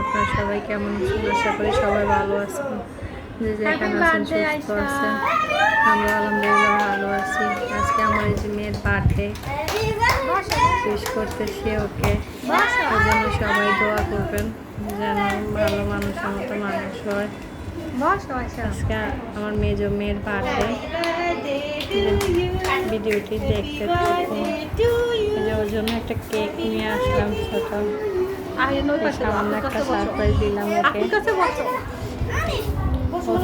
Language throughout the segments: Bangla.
আপনারা সবাই কেমন আছেন? আশা করি সবাই ভালো আছেন। যে যেখানে আছেন সুস্থ আছেন। আমরা আলহামদুলিল্লাহ ভালো আছি। আজকে আমার এই যে মেয়ের বার্থডে শেষ করতেছি ওকে। ওর জন্য সবাই দোয়া করবেন যেন ভালো মানুষের মতো মানুষ হয়। আজকে আমার মেজ মেয়ের বার্থডে ভিডিওটি দেখতে ওর জন্য একটা কেক নিয়ে আসলাম ছোট। সামান্য একটা সারপ্রাইজ দিলাম ওকে।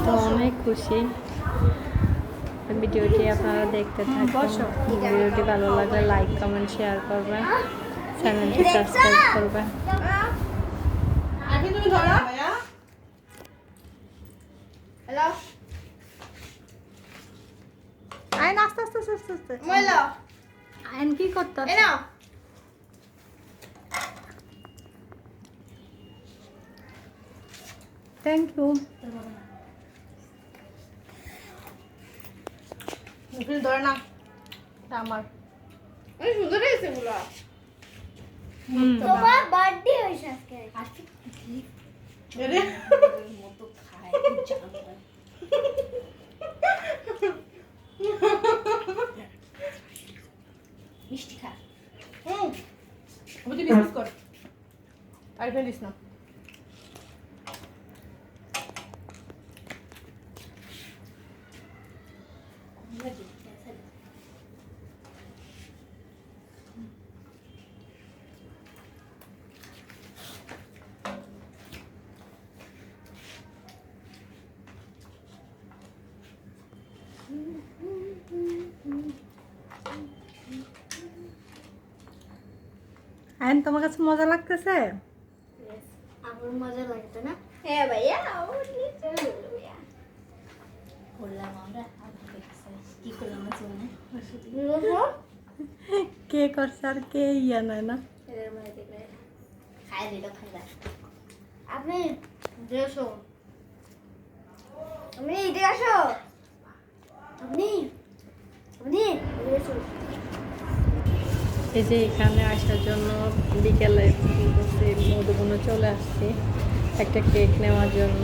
তো অনেক খুশি। ভিডিওটি আপনারা দেখতে থাকুন। ভিডিওটি ভালো লাগলে লাইক কমেন্ট শেয়ার করবেন। চ্যানেলটি সাবস্ক্রাইব করবেন। হ্যালো? আইন আস্তে আস্তে আস্তে আস্তে। আইন কি করতে এই নাও থ্যাংক ইউ তুমি ধরে না এটা আমার। এই সুন্দর হয়েছে গুলো তোমার বার্থডে হয়েছে আজকে। আরে। মিষ্টি খা। হুম। বুঝি বিজনেস কর। আর ফেলিস না। আইন তোমার কাছে মজা লাগতেছে? আমার মজা লাগতো না। হ্যাঁ ভাইয়া। করলাম আমরা কি করলাম কে করছে আর কে ইয়া নয় না? খাই দিল আপনি আসো। আপনি এই যে এখানে আসার জন্য বিকেলে মধুবনে চলে আসছি। একটা কেক নেওয়ার জন্য।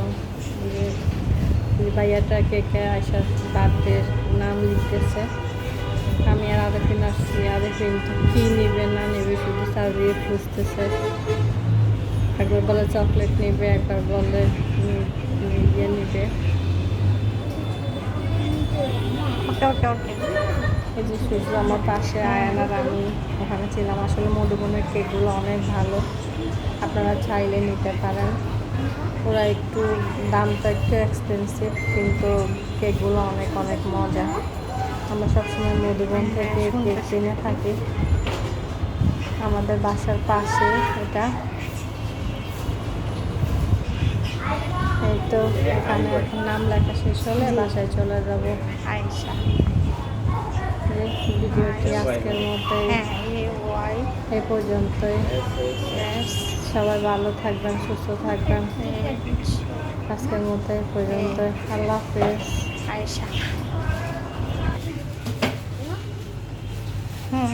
ভাইয়াটা কেকে আসার বার্থডে নাম লিখতেছে। আমি আর আরেকদিন আসছি আরেকদিন কী নেবে না নেবে শুধু সার্ভিয়ে খুঁজতেছে। একবার বলে চকলেট নেবে একবার বলে ইয়ে নেবে। এই যে শুধু আমার পাশে আয়ান আর আমি ওখানে ছিলাম। আসলে মধুবনের কেকগুলো অনেক ভালো। আপনারা চাইলে নিতে পারেন। ওরা একটু দামটা একটু এক্সপেন্সিভ কিন্তু কেকগুলো অনেক অনেক মজা। আমরা সবসময় মধুবন থেকে কেক কিনে থাকি। আমাদের বাসার পাশে এটা। এই তো এখানে এখন নাম লেখা শেষ হলে বাসায় চলে যাব। আয়সা ভিডিওটি আজকের মতোই। এই পর্যন্তই। সবাই ভালো থাকবেন সুস্থ থাকবেন। আজকের মতো এ পর্যন্তই। আল্লাহ হাফেজ। আয়সা হুম।